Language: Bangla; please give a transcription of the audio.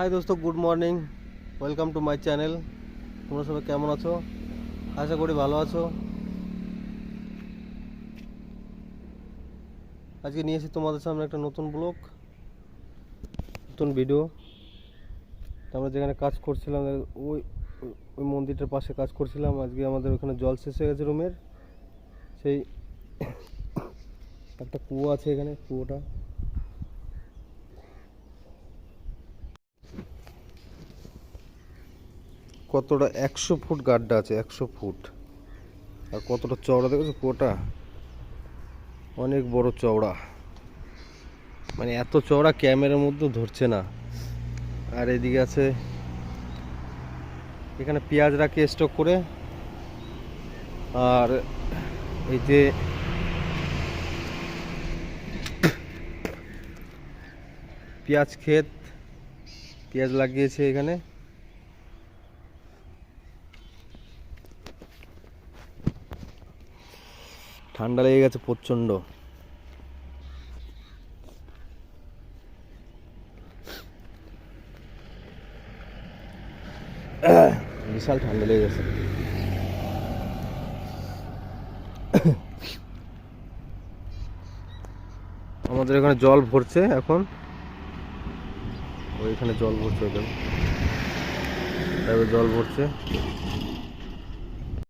হাই দোস্ত good morning welcome to my channel তোমরা সবাই কেমন আছো? আশা করি ভালো আছো। আজকে নিয়ে এসেছি তোমাদের সামনে একটা নতুন ব্লগ নতুন ভিডিও আমরা যেখানে কাজ করছিলাম, ওই, ওই- মন্দিরটার পাশে কাজ করছিলাম। আজকে আমাদের ওখানে জল শেষ হয়ে গেছে রুমের সেই একটা কুয়ো আছে এখানে, কুয়োটা। কতটা একশো ফুট গাড্ডা আছে, একশো ফুট। আর কতটা চওড়া দেখেছ? কুয়োটা অনেক বড় চওড়া। মানে এত চওড়া ক্যামেরার মধ্যে ধরছে না। আর এদিকে আছে, এখানে পেঁয়াজ রাখি স্টক করে। আর এই যে পেঁয়াজ ক্ষেত, পেঁয়াজ লাগিয়েছে এখানে। ঠান্ডা লেগে গেছে প্রচণ্ড। বিশাল ঠান্ডা লেগে গেছে। আমাদের এখানে জল ভরছে এখন। ওইখানে জল ভরছে তারপরে জল ভরছে।